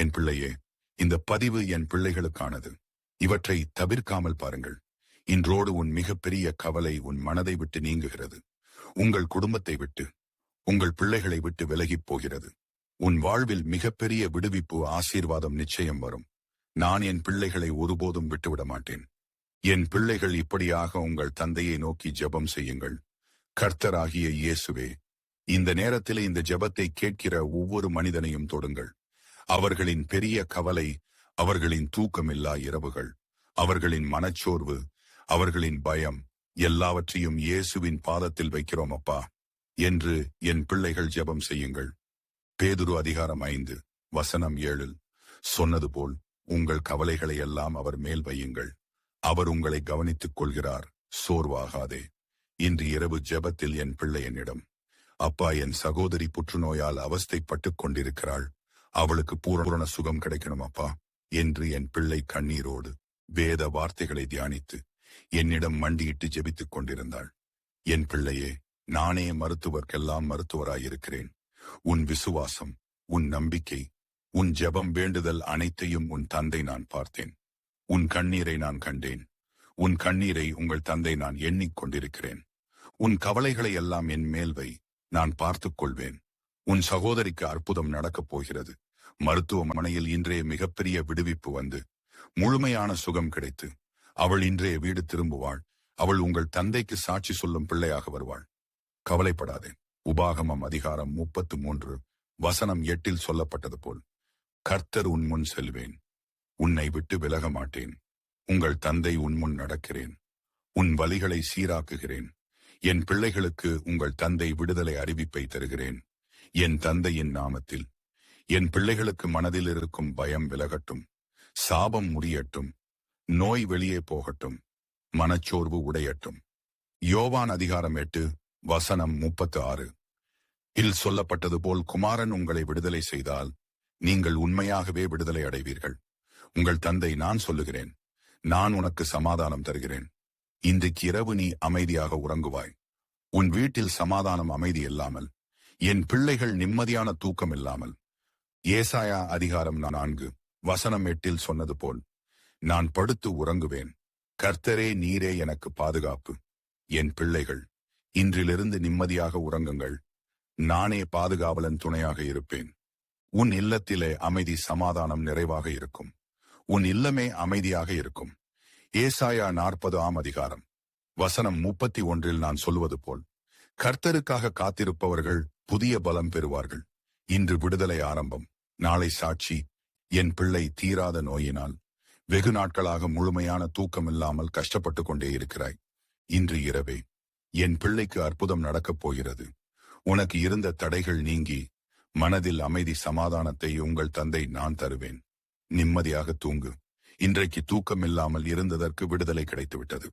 என் பிள்ளையே இந்த பதிவு என் பிள்ளைகளுக்கானது. இவற்றை தவிர்க்காமல் பாருங்கள். இன்றோடு உன் மிகப்பெரிய கவலை உன் மனதை விட்டு நீங்குகிறது. உங்கள் குடும்பத்தை விட்டு உங்கள் பிள்ளைகளை விட்டு விலகிப் போகிறது. உன் வாழ்வில் மிகப்பெரிய விடுவிப்பு ஆசீர்வாதம் நிச்சயம் வரும். நான் என் பிள்ளைகளை ஒருபோதும் விட்டுவிட மாட்டேன். என் பிள்ளைகள் இப்படியாக உங்கள் தந்தையை நோக்கி ஜெபம் செய்யுங்கள். கர்த்தராகிய இயேசுவே இந்த நேரத்தில் இந்த ஜெபத்தை கேட்கிற ஒவ்வொரு மனிதனையும் தொடுங்கள். அவர்களின் பெரிய கவலை அவர்களின் தூக்கமில்லா இரவுகள் அவர்களின் மனச்சோர்வு அவர்களின் பயம் எல்லாவற்றையும் இயேசுவின் பாதத்தில் வைக்கிறோம் அப்பா என்று என் பிள்ளைகள் ஜெபம் செய்யுங்கள். பேதுரு அதிகாரம் ஐந்து வசனம் ஏழில் சொன்னது போல் உங்கள் கவலைகளை எல்லாம் அவர் மேல் வையுங்கள். அவர் உங்களை கவனித்துக் கொள்கிறார் சோர்வாகாதே. இன்று இரவு ஜெபத்தில் என் பிள்ளை என்னிடம் அப்பா என் சகோதரி புற்றுநோயால் அவஸ்தைப்பட்டுக் கொண்டிருக்கிறாள் அவளுக்கு பூரண சுகம் கிடைக்கணும் அப்பா என்று என் பிள்ளை கண்ணீரோடு வேத வார்த்தைகளை தியானித்து என்னிடம் மண்டியிட்டு ஜெபித்துக் கொண்டிருந்தாள். என் பிள்ளையே நானே மருத்துவர்க்கெல்லாம் மருத்துவராயிருக்கிறேன். உன் விசுவாசம் உன் நம்பிக்கை உன் ஜெபம் வேண்டுதல் அனைத்தையும் உன் தந்தை நான் பார்த்தேன். உன் கண்ணீரை நான் கண்டேன். உன் கண்ணீரை உங்கள் தந்தை நான் எண்ணிக் கொண்டிருக்கிறேன் உன் கவலைகளை எல்லாம் என் மேல்வை நான் பார்த்துக் கொள்வேன். உன் சகோதரிக்கு அற்புதம் நடக்கப் போகிறது. மருத்துவமனையில் இன்றைய மிகப்பெரிய விடுவிப்பு வந்து முழுமையான சுகம் கிடைத்து அவள் இன்றைய வீடு திரும்புவாள் அவள் உங்கள் தந்தைக்கு சாட்சி சொல்லும் பிள்ளையாக வருவாள். கவலைப்படாதே. உபாகமம் அதிகாரம் முப்பத்து மூன்று வசனம் எட்டில் சொல்லப்பட்டது போல் கர்த்தர் உன் முன் செல்வேன். உன்னை விட்டு விலக மாட்டேன். உங்கள் தந்தை உன் முன் நடக்கிறேன். உன் வழிகளை சீராக்குகிறேன். என் பிள்ளைகளுக்கு உங்கள் தந்தை விடுதலை அறிவிப்பை தருகிறேன். என் தந்தையின் நாமத்தில் என் பிள்ளைகளுக்கு மனதில் இருக்கும் பயம் விலகட்டும் சாபம் முடியட்டும் நோய் வெளியே போகட்டும் மனச்சோர்வு உடையட்டும். யோவான் அதிகாரம் எட்டு வசனம் முப்பத்து ஆறு இல் சொல்லப்பட்டது போல் குமாரன் உங்களை விடுதலை செய்தால் நீங்கள் உண்மையாகவே விடுதலை அடைவீர்கள். உங்கள் தந்தை நான் சொல்லுகிறேன் நான் உனக்கு சமாதானம் தருகிறேன். இன்றைக்கு இரவு நீ அமைதியாக உறங்குவாய். உன் வீட்டில் சமாதானம் அமைதி இல்லாமல் என் பிள்ளைகள் நிம்மதியான தூக்கம் இல்லாமல் ஏசாயா அதிகாரம் நான்கு வசனம் எட்டில் சொன்னது போல் நான் படுத்து உறங்குவேன். கர்த்தரே நீரே எனக்கு பாதுகாப்பு. என் பிள்ளைகள் இன்றிலிருந்து நிம்மதியாக உறங்குங்கள். நானே பாதுகாவலன் துணையாக இருப்பேன். உன் இல்லத்திலே அமைதி சமாதானம் நிறைவாக இருக்கும். உன் இல்லமே அமைதியாக இருக்கும். ஏசாயா நாற்பது ஆம் அதிகாரம் வசனம் முப்பத்தி ஒன்றில் நான் சொல்வது போல் கர்த்தருக்காக காத்திருப்பவர்கள் புதிய பலம் பெறுவார்கள். இன்று விடுதலை ஆரம்பம். நாளை சாட்சி. என் பிள்ளை தீராத நோயினால். வெகு நாட்களாக முழுமையான தூக்கம் இல்லாமல் கஷ்டப்பட்டு கொண்டே இருக்கிறாய். இன்று இரவே என் பிள்ளைக்கு அற்புதம் நடக்கப் போகிறது. உனக்கு இருந்த தடைகள் நீங்கி மனதில் அமைதி சமாதானத்தை உங்கள் தந்தை நான் தருவேன். நிம்மதியாக தூங்கு. இன்றைக்கு தூக்கம் இல்லாமல் இருந்ததற்கு விடுதலை கிடைத்துவிட்டது.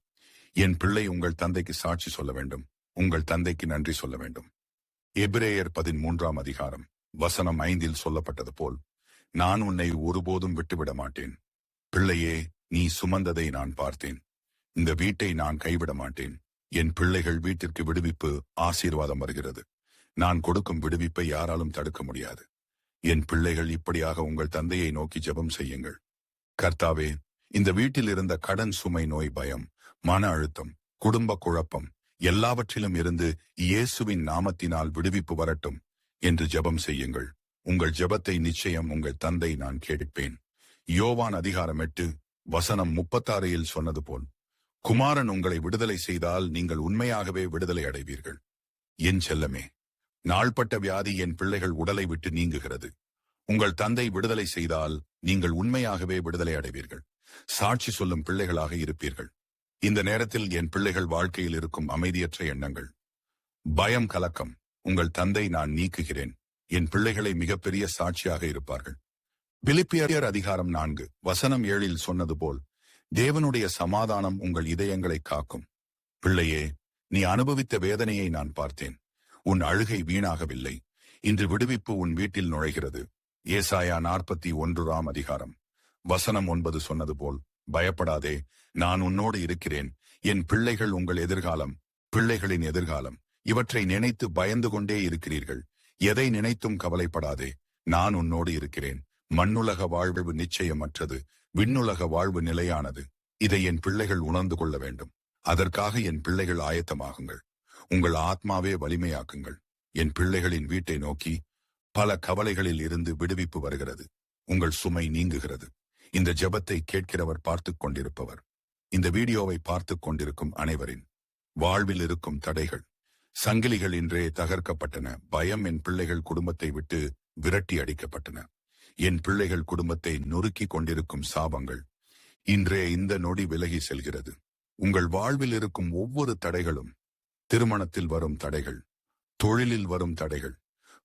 என் பிள்ளை உங்கள் தந்தைக்கு சாட்சி சொல்ல வேண்டும். உங்கள் தந்தைக்கு நன்றி சொல்ல வேண்டும். எபிரேயர் பதிமூன்றாம் அதிகாரம். வசனம் ஐந்தில் சொல்லப்பட்டது போல் நான் உன்னை ஒருபோதும் விட்டுவிட மாட்டேன். பிள்ளையே நீ சுமந்ததை நான் பார்த்தேன். இந்த வீட்டை நான் கைவிட மாட்டேன். என் பிள்ளைகள் வீட்டிற்கு விடுவிப்பு ஆசீர்வாதம் வருகிறது. நான் கொடுக்கும் விடுவிப்பை யாராலும் தடுக்க முடியாது. என் பிள்ளைகள் இப்படியாக உங்கள் தந்தையை நோக்கி ஜெபம் செய்யுங்கள். கர்த்தாவே இந்த வீட்டில் இருந்த கடன் சுமை நோய் பயம் மன அழுத்தம் குடும்ப குழப்பம் எல்லாவற்றிலும் இருந்து இயேசுவின் நாமத்தினால் விடுவிப்பு வரட்டும். என்று ஜெபம் செய்யுங்கள். உங்கள் ஜெபத்தை நிச்சயம் உங்கள் தந்தை நான் கேட்பேன். யோவான் அதிகாரம் எட்டு வசனம் முப்பத்தாறையில் சொன்னது போல் குமாரன் உங்களை விடுதலை செய்தால் நீங்கள் உண்மையாகவே விடுதலை அடைவீர்கள். என் செல்லமே நாள்பட்ட வியாதி என் பிள்ளைகள் உடலை விட்டு நீங்குகிறது. உங்கள் தந்தை விடுதலை செய்தால் நீங்கள் உண்மையாகவே விடுதலை அடைவீர்கள். சாட்சி சொல்லும் பிள்ளைகளாக இருப்பீர்கள். இந்த நேரத்தில் என் பிள்ளைகள் வாழ்க்கையில் இருக்கும் அமைதியற்ற எண்ணங்கள். பயம் கலக்கம். உங்கள் தந்தை நான் நீக்குகிறேன். என் பிள்ளைகளை மிகப்பெரிய சாட்சியாக இருப்பார்கள். பிலிப்பியர் அதிகாரம் நான்கு வசனம் ஏழில் சொன்னது போல் தேவனுடைய சமாதானம் உங்கள் இதயங்களை காக்கும். பிள்ளையே நீ அனுபவித்த வேதனையை நான் பார்த்தேன். உன் அழுகை வீணாகவில்லை. இன்று விடுவிப்பு உன் வீட்டில் நுழைகிறது. ஏசாயா நாற்பத்தி ஒன்றாம் அதிகாரம். வசனம் ஒன்பது சொன்னது போல் பயப்படாதே நான் உன்னோடு இருக்கிறேன். என் பிள்ளைகள் உங்கள் எதிர்காலம் பிள்ளைகளின் எதிர்காலம். இவற்றை நினைத்து பயந்து கொண்டே இருக்கிறீர்கள். எதை நினைத்தும் கவலைப்படாதே. நான் உன்னோடு இருக்கிறேன். மண்ணுலக வாழ்வு நிச்சயமற்றது. விண்ணுலக வாழ்வு நிலையானது. இதை என் பிள்ளைகள் உணர்ந்து கொள்ள வேண்டும். அதற்காக என் பிள்ளைகள் ஆயத்தமாகுங்கள். உங்கள் ஆத்மாவே வலிமையாக்குங்கள். என் பிள்ளைகளின் வீட்டை நோக்கி பல கவலைகளில் இருந்து விடுவிப்பு வருகிறது. உங்கள் சுமை நீங்குகிறது. இந்த ஜபத்தை கேட்கிறவர் பார்த்துக் கொண்டிருப்பவர். இந்த வீடியோவை பார்த்துக் கொண்டிருக்கும் அனைவரின் வாழ்வில் இருக்கும் தடைகள். சங்கிலிகள் இன்றே தகர்க்கப்பட்டன. பயம் என் பிள்ளைகள் குடும்பத்தை விட்டு விரட்டி அடிக்கப்பட்டன. என் பிள்ளைகள் குடும்பத்தை நொறுக்கிக் கொண்டிருக்கும் சாபங்கள். இன்றே இந்த நொடி விலகி செல்கிறது. உங்கள் வாழ்வில் இருக்கும் ஒவ்வொரு தடைகளும் திருமணத்தில் வரும் தடைகள் தொழிலில் வரும் தடைகள்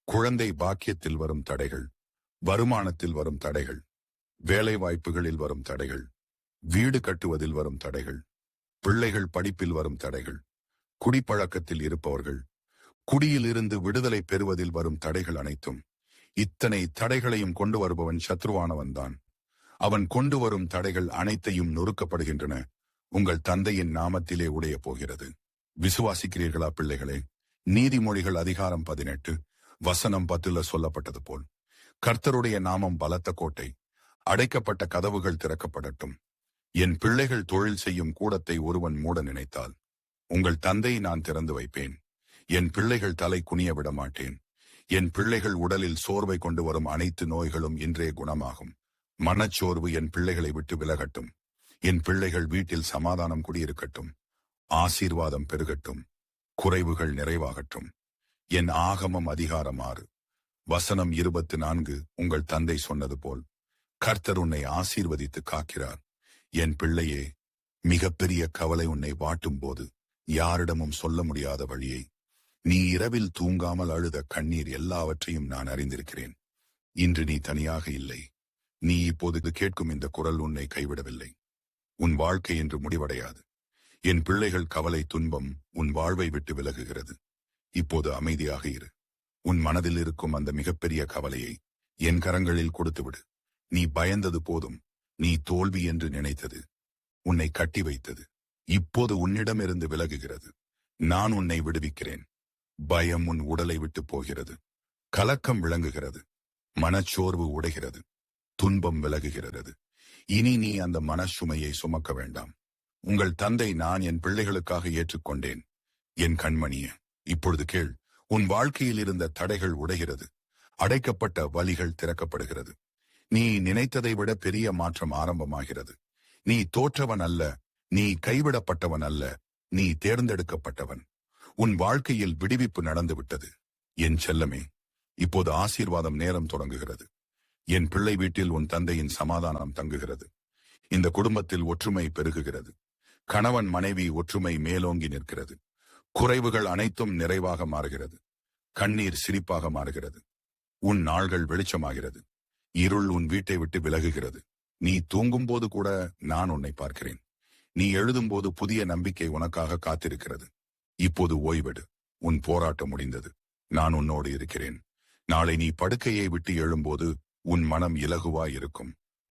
குழந்தை பாக்கியத்தில் வரும் தடைகள் வருமானத்தில் வரும் தடைகள் வேலை வாய்ப்புகளில் வரும் தடைகள் வீடு கட்டுவதில் வரும் தடைகள் பிள்ளைகள் படிப்பில் வரும் தடைகள் குடிப்பழக்கத்தில் இருப்பவர்கள் குடியிலிருந்து விடுதலை பெறுவதில் வரும் தடைகள் அனைத்தும் இத்தனை தடைகளையும் கொண்டு வருபவன் சத்ருவானவன்தான் அவன் கொண்டு வரும் தடைகள் அனைத்தையும் நொறுக்கப்படுகின்றன. உங்கள் தந்தையின் நாமத்திலே உடைய போகிறது. விசுவாசிக்கிறீர்களா பிள்ளைகளே? நீதிமொழிகள் அதிகாரம் பதினெட்டு வசனம் பத்துல சொல்லப்பட்டது போல். கர்த்தருடைய நாமம் பலத்த கோட்டை அடைக்கப்பட்ட கதவுகள் திறக்கப்படட்டும். என் பிள்ளைகள் தொழில் செய்யும் கூடத்தை ஒருவன் மூட நினைத்தால் உங்கள் தந்தை நான் திறந்து வைப்பேன். என் பிள்ளைகள் தலை குனிய விட மாட்டேன். என் பிள்ளைகள் உடலில் சோர்வை கொண்டு வரும் அனைத்து நோய்களும் இன்றே குணமாகும். மனச்சோர்வு என் பிள்ளைகளை விட்டு விலகட்டும். என் பிள்ளைகள் வீட்டில் சமாதானம் குடியிருக்கட்டும். ஆசீர்வாதம் பெருகட்டும். குறைவுகள் நிறைவாகட்டும். என் ஆகமம் அதிகாரம் ஆறு. வசனம் இருபத்து நான்கு உங்கள் தந்தை சொன்னது போல். கர்த்தர் உன்னை ஆசீர்வதித்து காக்கிறார். என் பிள்ளையே மிகப்பெரிய கவலை உன்னை வாட்டும் போது யாரிடமும் சொல்ல முடியாத வழியை. நீ இரவில் தூங்காமல் அழுத கண்ணீர் எல்லாவற்றையும் நான் அறிந்திருக்கிறேன். இன்று நீ தனியாக இல்லை. நீ இப்போது கேட்கும் இந்த குரல் உன்னை கைவிடவில்லை. உன் வாழ்க்கை என்று முடிவடையாது. என் பிள்ளைகள் கவலை துன்பம் உன் வாழ்வை விட்டு விலகுகிறது. இப்போது அமைதியாக இரு. உன் மனதில் இருக்கும் அந்த மிகப்பெரிய கவலையை என் கரங்களில் கொடுத்துவிடு. நீ பயந்தது போதும். நீ தோல்வி என்று நினைத்தது. உன்னை கட்டி வைத்தது. இப்போது உன்னிடமிருந்து விலகுகிறது. நான் உன்னை விடுவிக்கிறேன். பயம் உன் உடலை விட்டு போகிறது. கலக்கம் விளங்குகிறது. மனச்சோர்வு உடைகிறது. துன்பம் விலகுகிறது. இனி நீ அந்த மனச்சுமையை சுமக்க வேண்டாம். உங்கள் தந்தை நான் என் பிள்ளைகளுக்காக ஏற்றுக்கொண்டேன். என் கண்மணிய இப்பொழுது கேள். உன் வாழ்க்கையில் இருந்த தடைகள் உடைகிறது. அடைக்கப்பட்ட வலிகள் திறக்கப்படுகிறது. நீ நினைத்ததை விட பெரிய மாற்றம் ஆரம்பமாகிறது. நீ தோற்றவன் அல்ல. நீ கைவிடப்பட்டவன் அல்ல நீ தேர்ந்தெடுக்கப்பட்டவன். உன் வாழ்க்கையில் விடுவிப்பு நடந்துவிட்டது. என் செல்லமே இப்போது ஆசீர்வாதம் நேரம் தொடங்குகிறது. என் பிள்ளை வீட்டில் உன் தந்தையின் சமாதானம் தங்குகிறது. இந்த குடும்பத்தில் ஒற்றுமை பெருகுகிறது. கணவன் மனைவி ஒற்றுமை மேலோங்கி நிற்கிறது. குறைவுகள் அனைத்தும் நிறைவாக மாறுகிறது. கண்ணீர் சிரிப்பாக மாறுகிறது. உன் நாள்கள் வெளிச்சமாகிறது. இருள் உன் வீட்டை விட்டு விலகுகிறது. நீ தூங்கும்போது கூட நான் உன்னை பார்க்கிறேன். நீ எழுதும்போது புதிய நம்பிக்கை உனக்காக காத்திருக்கிறது. இப்போது ஓய்வெடு. உன் போராட்டம் முடிந்தது. நான் உன்னோடு இருக்கிறேன். நாளை நீ படுக்கையை விட்டு எழும்போது உன் மனம் இலகுவாய் இருக்கும்.